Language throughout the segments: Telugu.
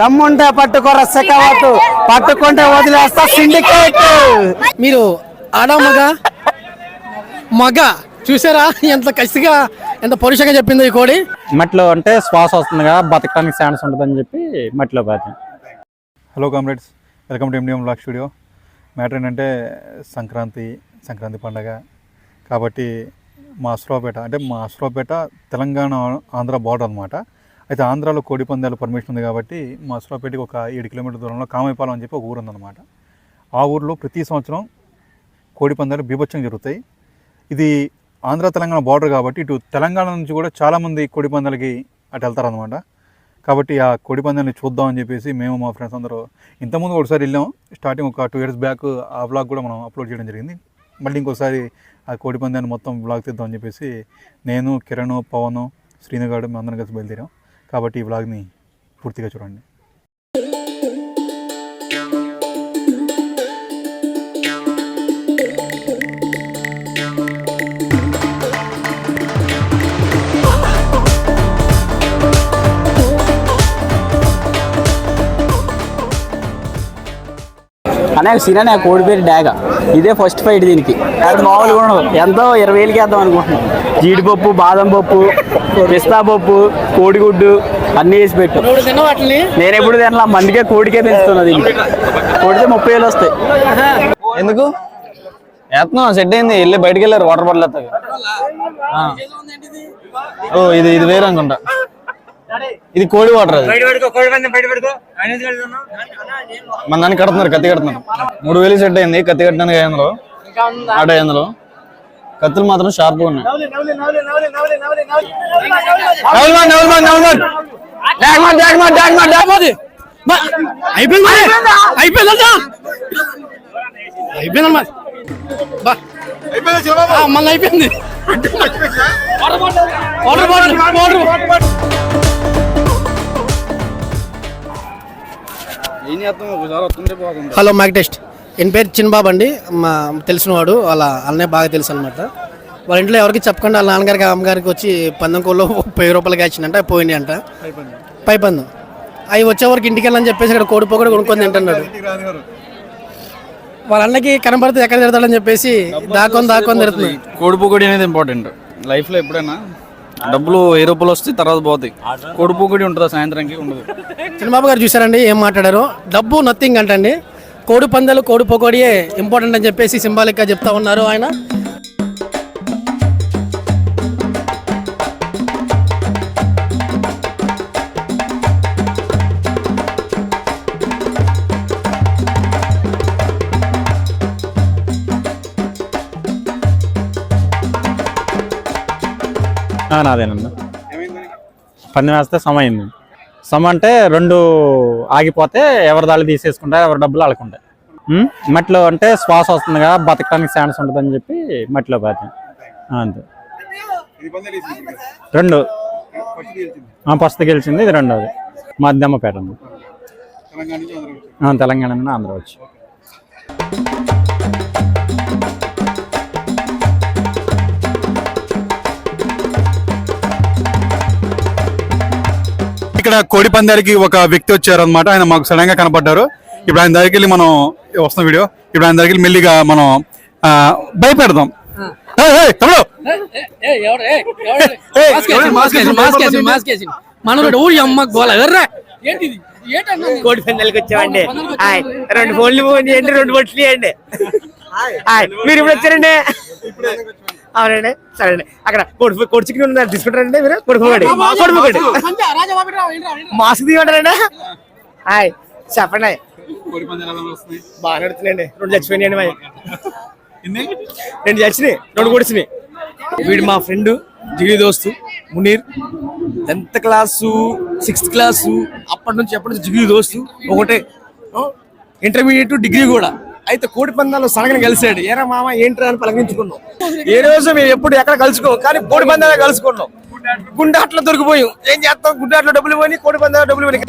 దమ్ముంటే పట్టుకోర సెకవద్దు పట్టుకుంటే వదిలేస్తా సిండికేట్. మీరు ఆడ మగ? మగ. చూసారా? ఎంత కసిగా ఎంత పరుషంగా చెప్పిందో ఈ కోడి. మట్టిలో అంటే శ్వాస వస్తుందిగా బతకడానికి ఛాన్స్ ఉంటుందని చెప్పి మట్టిలో పాతాం hello comrades welcome to MDM black studio matter ఏంటంటే సంక్రాంతి సంక్రాంతి పండగ. కాబట్టి మా అశ్రాపేట అంటే మా అశ్రాపేట తెలంగాణ ఆంధ్ర బార్డర్ అనమాట అయితే ఆంధ్రాలో కోడి పందాలు పర్మిషన్ ఉంది కాబట్టి మా అశ్రాపేటకి ఒక ఏడు కిలోమీటర్ దూరంలో కామైపాలెం అని చెప్పి ఒక ఊరు ఉందన్నమాట. ఆ ఊర్లో ప్రతి సంవత్సరం కోడి పందాలు బీభత్సం జరుగుతాయి. ఇది ఆంధ్ర తెలంగాణ బార్డర్ కాబట్టి ఇటు తెలంగాణ నుంచి కూడా చాలామంది కోడి పందాలకి అటు వెళ్తారనమాట కాబట్టి ఆ కోడి పందాన్ని చూద్దామని చెప్పేసి మేము మా ఫ్రెండ్స్ అందరూ ఇంతకుముందు ఒకసారి వెళ్ళాం. స్టార్టింగ్ ఒక టూ ఇయర్స్ బ్యాక్ ఆ వ్లాగ్ కూడా మనం అప్లోడ్ చేయడం జరిగింది. మళ్ళీ ఇంకోసారి ఆ కోడి పందాన్ని మొత్తం వ్లాగ్ తీద్దామని చెప్పేసి నేను కిరణ్ పవన్ శ్రీనుగాడు మేము అందరం కలిసి బయలుదేరాం. కాబట్టి ఈ వ్లాగ్ని పూర్తిగా చూడండి. అనే సీనా కోడి పేరు డాగ. ఇదే ఫస్ట్ ఫైట్ దీనికి. అది మామూలుగా ఉండదు. ఎంతో ఇరవై వేలకి వేద్దాం అనుకుంటున్నాం. జీడిపప్పు బాదం పప్పు పిస్తా పప్పు కోడిగుడ్డు అన్నీ వేసి పెట్టు. నేను ఎప్పుడు తినలా. మందికే కోడికే పెంచుతున్నా దీనికి కోడితే ముప్పై వేలు వస్తాయి. ఎందుకు? వేస్తున్నాం సెట్ అయింది. వెళ్ళి బయటికి వెళ్ళారు. Water bottle ఎత్తాక. ఓ ఇది ఇది వేరే అనుకుంటా. ఇది కోడి వాటర్ మన దాన్ని కడుతున్నారు కత్తి కడుతున్నారు. మూడు వేలు సెట్ అయింది కత్తి కట్టడానికి ఐదు వందలు ఆట ఐదు వందలు కత్తులు మాత్రం షార్ప్గా ఉన్నాయి. నవల్ మాన్, హలో మైక్ టెస్ట్. ఎన్ పేరు? చిన్నబాబు అండి. మా తెలిసినవాడు. వాళ్ళ అన్నయ్య బాగా తెలుసు అనమాట వాళ్ళ ఇంట్లో ఎవరికి చెప్పకుండా వాళ్ళ నాన్నగారికి అమ్మగారికి వచ్చి పందెం కోళ్ళు వెయ్యి రూపాయలకి వచ్చిందంట పోయినాయి అంట. పై పందెం. అవి వచ్చే వరకు ఇంటికి వెళ్ళని చెప్పేసి ఇక్కడ కోడి పొగడు కొనుక్కొని తింటున్నాడు. వాళ్ళ అన్నకి కనబడితే ఎక్కడ తిడతాడని చెప్పేసి దాకొని దాకొని తిడుతుంది కొడి అనేది ఇంపార్టెంట్ లైఫ్లో ఎప్పుడైనా డబ్బులు ఏ రూపాయలు వస్తాయి తర్వాత పోతాయి. కొడుపు కూడా ఉంటుందా సాయంత్రానికి? ఉండదు. చిన్నబాబు గారు చూసారండి ఏం మాట్లాడారు. డబ్బు నథింగ్ అంటండి. కోడి పందాలు కోడి పొగడియే ఇంపార్టెంట్ అని చెప్పేసి సింబాలిక్గా చెప్తా ఉన్నారు ఆయన. నాదేనన్నా. పందెం వేస్తే సమ అయింది. సమ అంటే రెండు ఆగిపోతే ఎవరి దాళ్ళు తీసేసుకుంటారు ఎవరి డబ్బులు వాళ్ళకుంటాయి మట్టిలో అంటే శ్వాస వస్తుంది కదా బతకడానికి ఛాన్స్ ఉంటుందని చెప్పి మట్టిలో పాతాం. అంతే. రెండు. ఆ, ఫస్ట్ గెలిచింది ఇది రెండోది. మధ్యమ్మపేట పేట తెలంగాణ నుండి ఆంధ్ర వచ్చి. ఇక్కడ కోడి పందాలకి ఒక వ్యక్తి వచ్చారనమాట ఆయన మాకు సడన్గా కనపడ్డారు. ఇప్పుడు ఆయన దగ్గరికి వెళ్ళి మనం వస్తున్న వీడియో ఇప్పుడు ఆయన దగ్గరికి మెల్లిగా మనం ఆ, భయపెడదాం. ఏయ్, ఏయ్, తమ్ముడు! మనోడు ఊరి అమ్మ గోల. ఎర్రా ఏంటిది? ఏంటన్నా కోడి పందాలకు వచ్చామండి. హాయ్ రెండు ఫోన్లు ఫోన్ చేయండి రెండు బొట్లు చేయండి హాయ్ మీరు ఇప్పుడు వచ్చారండి? అవునండి. సరే అండి అక్కడ కొడుకు కొడు చికెన్ ఉన్నారు తీసుకుంటారండి మీరు? కొడుకోండి కొడుకోండి మాస్క్ తీయమంటారండి? హాయ్. చెప్పండి. బాగా నడుతున్నాయండి రెండు చచ్చిపోయినాయండి మరి రెండు చచ్చినాయి రెండు కొడిచినాయి. వీడు మా ఫ్రెండ్ దిగి దోస్తు Munir. Tenth class sixth class అప్పటి నుంచి ఎప్పటి నుంచి డిగ్రీ దోస్తు. ఒకటే ఇంటర్మీడియట్ డిగ్రీ కూడా. అయితే కోడి పందాలు సడగన కలిసాడు. ఏరా మామ ఏంట్రా అని పలకరించుకున్నాం. ఏ రోజు మేము ఎప్పుడు ఎక్కడ కలుసుకో కానీ కోడి పందాలే కలుసుకున్నాం. గుండాట్లో దొరికిపోయాం. ఏం చేస్తాం? గుండాట్లో డబ్బులు పోయి కోడి పందాలు డబ్బులు పోయి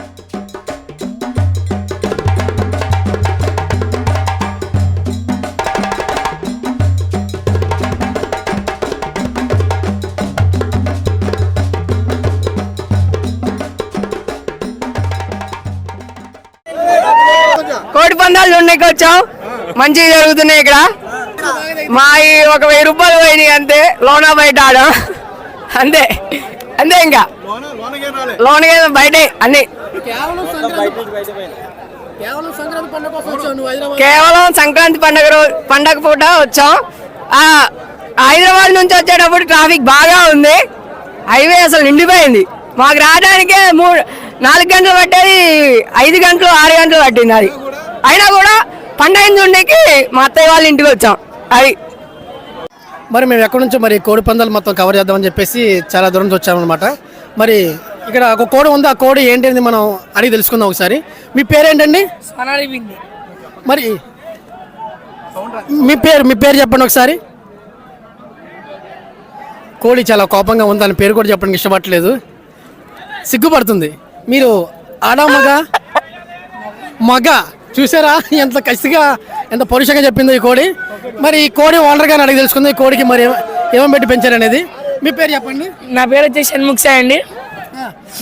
కోడి పందాలు చూడడానికి వచ్చాం మంచిగా జరుగుతున్నాయి ఇక్కడ. మా ఈ ఒక వెయ్యి రూపాయలు పోయినాయి అంతే. లోన బయట ఆడం. అంతే. అంతే ఇంకా. లోన బయట అన్ని. కేవలం సంక్రాంతి పండుగ పండగ రోజు పండగ పూట వచ్చాం. ఆ హైదరాబాద్ నుంచి వచ్చేటప్పుడు ట్రాఫిక్ బాగా ఉంది. హైవే అసలు నిండిపోయింది. మాకు రావడానికే మూడు నాలుగు గంటలు పట్టేది ఐదు గంటలు ఆరు గంటలు పట్టింది అది. అయినా కూడా పండగ చూడడానికి మా అత్తయ్య వాళ్ళ ఇంటికి వచ్చాం. అది. మరి మేము ఎక్కడి నుంచో మరి కోడి పందాలు మొత్తం కవర్ చేద్దామని చెప్పేసి చాలా దూరం నుంచి వచ్చామన్నమాట. మరి ఇక్కడ ఒక కోడి ఉంది? ఆ కోడి ఏంటి అనేది మనం అడిగి తెలుసుకుందాం ఒకసారి. మీ పేరేంటండి? మరి మీ పేరు మీ పేరు చెప్పండి ఒకసారి. కోడి చాలా కోపంగా ఉంది దాని పేరు కూడా చెప్పడానికి ఇష్టపడట్లేదు. సిగ్గుపడుతుంది. మీరు ఆడా మగ? మగ. చూసారా? ఎంత కసిగా ఎంత పరుషంగా చెప్పిందో ఈ కోడి. మరి ఈ కోడి ఓనర్ గారిని అడిగి తెలుసుకుంది. ఈ కోడికి మరి ఏమ- ఏమేమి పెట్టి పెంచారనేది మీ పేరు చెప్పండి. నా పేరు వచ్చి షణ్ముఖ్ సాయి అండి.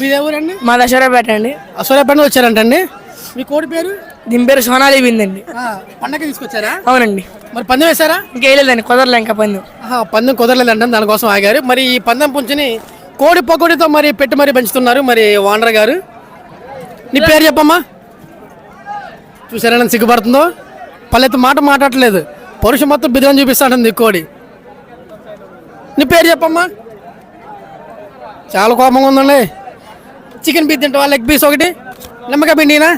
మీది ఎవరండి మా దసరాపేట అండి. అసూర్యాపేట వచ్చారంటండి. మీ కోడి పేరు? దీని పేరు సోనాలి బిందండి పండగ తీసుకొచ్చారా? అవునండి. మరి పందెం వేశారా? ఇంకేయలేదండి కుదరలే ఇంకా పందెం. పందెం కుదరలేదంటే దానికోసం ఆగారు. మరి ఈ పందెం పుంచుని కోడి పకోడితో మరి పెట్టి మరి పెంచుతున్నారు మరి ఓనర్ గారు. నీ పేరు చెప్పమ్మా. చూసారా నన్ను సిగ్గుపడుతుందో? పల్లెత్తు మాట మాట్లాడట్లేదు. పరుష మొత్తం బిర్యానీ చూపిస్తాడంది కోడి. నీ పేరు చెప్పమ్మా. చాలా కోపంగా ఉందండి. చికెన్ పీస్ తింటావా? లెగ్ పీస్ ఒకటి. నిమ్మకాయ పిండినా?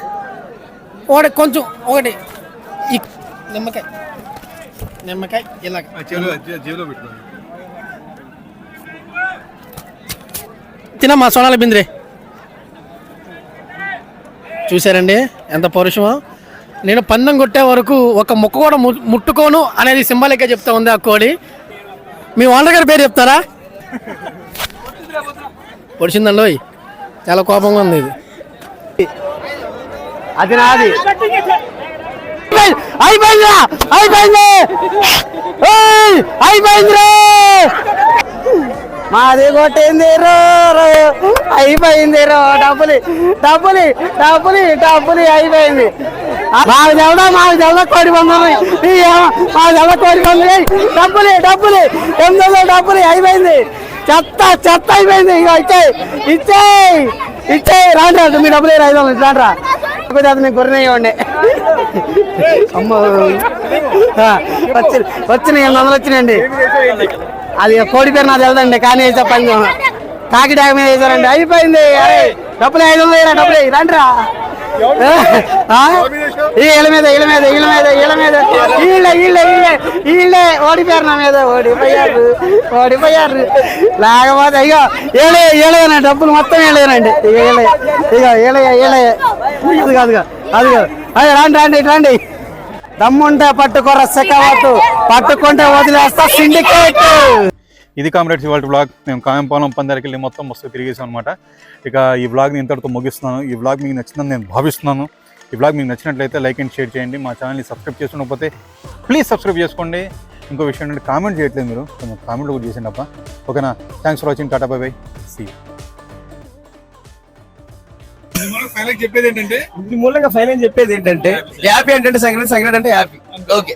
ఒకటి కొంచెం ఒకటి. నిమ్మకాయ. నిమ్మకాయ ఇలాగ. తినమ్మా సోనాల బింద్రే. చూశారండి? ఎంత పౌరుషమో? నేను పందెం కొట్టే వరకు ఒక ముక్క కూడా ముట్టుకోను అనేది సింబాలిక్గా చెప్తా ఉంది ఆ కోడి. మీ ఓనర్ గారి పేరు చెప్తారా? పొడిచిందండి. చాలా కోపంగా ఉంది ఇది. అది నాది. అయిపోయింది ఏయ్, అయిపోయిందిరా మాది కొట్టింది రో. అయిపోయింది రో డబ్బులు డబ్బులు డబ్బులు డబ్బులు అయిపోయింది. మాకు తెవడా మాకు తెవడా కోడి పందులు మాకు తెవడా కోడి పందులు డబ్బులు డబ్బులు ఎనిమిది డబ్బులు అయిపోయింది. చెత్త చెత్త అయిపోయింది. ఇక ఇచ్చేయి ఇచ్చేయి ఇచ్చేయి. రాండి రా, మీ డబ్బులు ఐదు వందలు రాండ్రా లేకపోతే అది నేను వచ్చి వచ్చిన ఎనిమిది వందలు వచ్చినాయండి. అది కోడి పేరు నాకు తెలదండి కానీ చెప్పండి కాకి డాగ మీద వేసారండి అయిపోయింది. అరే డబ్బులు ఐదు వందలు వేయరా డబ్బులు వేయి, రండి రా. ఆ? ఈ ఇళ్ళ మీద ఇళ్ళ మీద ఇళ్ళ మీద ఇళ్ళ మీద. ఈళ్ళే ఈళ్ళే ఈళ్ళే ఈళ్ళే. ఓడిపోయారు నా మీద ఓడిపోయారు ఓడిపోయారు. లేకపోతే అయ్యో ఏలే ఏలేనా డబ్బులు మొత్తం ఏలేనండి ఏలే ఇక ఏలే ఏలే అది కాదు అది కాదు అదే రాండి రాండి ఇటు రండి. దమ్ముంటే పట్టుకోర సెకవద్దు పట్టుకుంటే వదిలేస్తా సిండికేట్. ఇది కామ్రేడ్స్ ఇవాళ బ్లాగ్ మేము కాయంపాలెం పందాలకి వెళ్ళి మొత్తం మస్తు తిరిగేసాం అనమాట ఇక ఈ బ్లాగ్ని ఇంతటితో ముగిస్తున్నాను. ఈ బ్లాగ్ మీకు నచ్చిందని నేను భావిస్తున్నాను. ఈ బ్లాగ్ మీకు నచ్చినట్లయితే లైక్ అండ్ షేర్ చేయండి. మా ఛానల్ని సబ్స్క్రైబ్ చేసుకోకపోతే ప్లీజ్ సబ్స్క్రైబ్ చేసుకోండి. ఇంకో విషయం ఏంటంటే కామెంట్ చేయట్లేదు మీరు. కొంచెం కామెంట్లు కూడా చేసిండి అప్ప ఓకేనా thanks for watching tata bye bye see మూలంగా ఫైనల్ చెప్పేది ఏంటంటే హ్యాపీ అంటే సంక్రాంతి సంక్రాంతి అంటే హ్యాపీ ఓకే